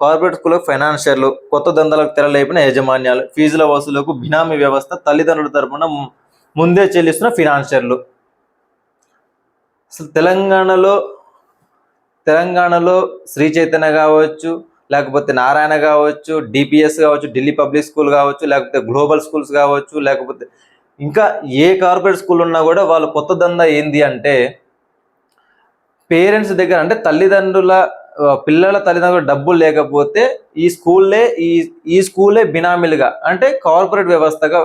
Corporate school ఫైనాన్షియర్లు కొత్త దందాలకు తెరలేపిన యాజమాన్యాలు ఫీజుల వసూలకు బినామీ వ్యవస్థ తల్లిదండ్రుల తరపున ముందే చెల్లిస్తున్న ఫినాన్షియర్లు అసలు తెలంగాణలో తెలంగాణలో శ్రీ చైతన్య కావచ్చు లేకపోతే నారాయణ కావచ్చు డిపిఎస్ కావచ్చు ఢిల్లీ పబ్లిక్ స్కూల్ కావచ్చు లేకపోతే గ్లోబల్ స్కూల్స్ కావచ్చు లేకపోతే ఇంకా ఏ కార్పొరేట్ స్కూల్ ఉన్నా కూడా వాళ్ళ కొత్త దందా ఏంది అంటే పేరెంట్స్ దగ్గర అంటే తల్లిదండ్రుల పిల్లల తల్లిదండ్రులు డబ్బులు లేకపోతే ఈ స్కూల్లే ఈ ఈ స్కూలే బినామీలుగా అంటే కార్పొరేట్ వ్యవస్థగా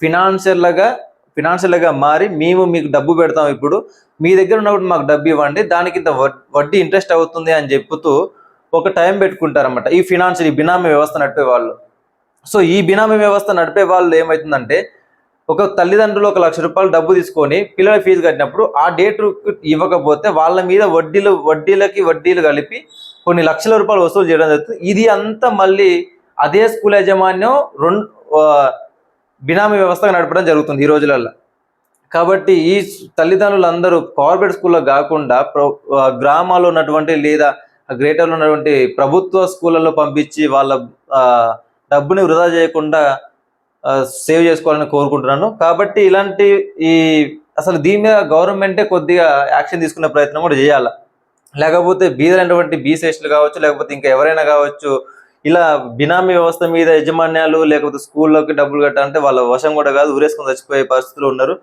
ఫినాన్షియల్గా ఫినాన్షియల్గా మారి మేము మీకు డబ్బు పెడతాం ఇప్పుడు. మీ దగ్గర ఉన్నప్పుడు మాకు డబ్బు ఇవ్వండి దానికి ఇంత వడ్డీ ఇంట్రెస్ట్ అవుతుంది అని చెప్పుతూ ఒక టైం పెట్టుకుంటారన్నమాట. ఈ ఫినాన్షియల్ ఈ బినామీ వ్యవస్థ నడిపే వాళ్ళు. సో ఈ బినామీ వ్యవస్థ నడిపే వాళ్ళు ఏమవుతుందంటే ఒక తల్లిదండ్రులు ఒక లక్ష రూపాయలు డబ్బు తీసుకొని పిల్లల ఫీజు కట్టినప్పుడు ఆ డేట్ ఇవ్వకపోతే వాళ్ళ మీద వడ్డీలు వడ్డీలకి వడ్డీలు కలిపి కొన్ని లక్షల రూపాయలు వసూలు చేయడం జరుగుతుంది. ఇది అంతా మళ్ళీ అదే స్కూల్ యాజమాన్యం రెండు బినామీ వ్యవస్థగా నడపడం జరుగుతుంది ఈ రోజులలో కాబట్టి ఈ తల్లిదండ్రులు అందరూ కార్పొరేట్ స్కూల్లో కాకుండా ప్ర- గ్రామాల్లో ఉన్నటువంటి లేదా గ్రేటర్లో ఉన్నటువంటి ప్రభుత్వ స్కూళ్ళలో పంపించి వాళ్ళ డబ్బుని వృధా చేయకుండా సేవ్ చేసుకోవాలని కోరుకుంటున్నాను. కాబట్టి ఇలాంటి ఈ అసలు దీని మీద గవర్నమెంటే కొద్దిగా యాక్షన్ తీసుకునే ప్రయత్నం కూడా చేయాలి? లేకపోతే బీదలైనటువంటి బీసెస్లు కావచ్చు లేకపోతే ఇంకా ఎవరైనా కావచ్చు ఇలా బినామీ వ్యవస్థ మీద యజమాన్యాలు లేకపోతే స్కూల్లోకి డబ్బులు కట్టాలంటే వాళ్ళ వశం కూడా కాదు ఊరేసుకొని చచ్చిపోయే పరిస్థితులు ఉన్నారు.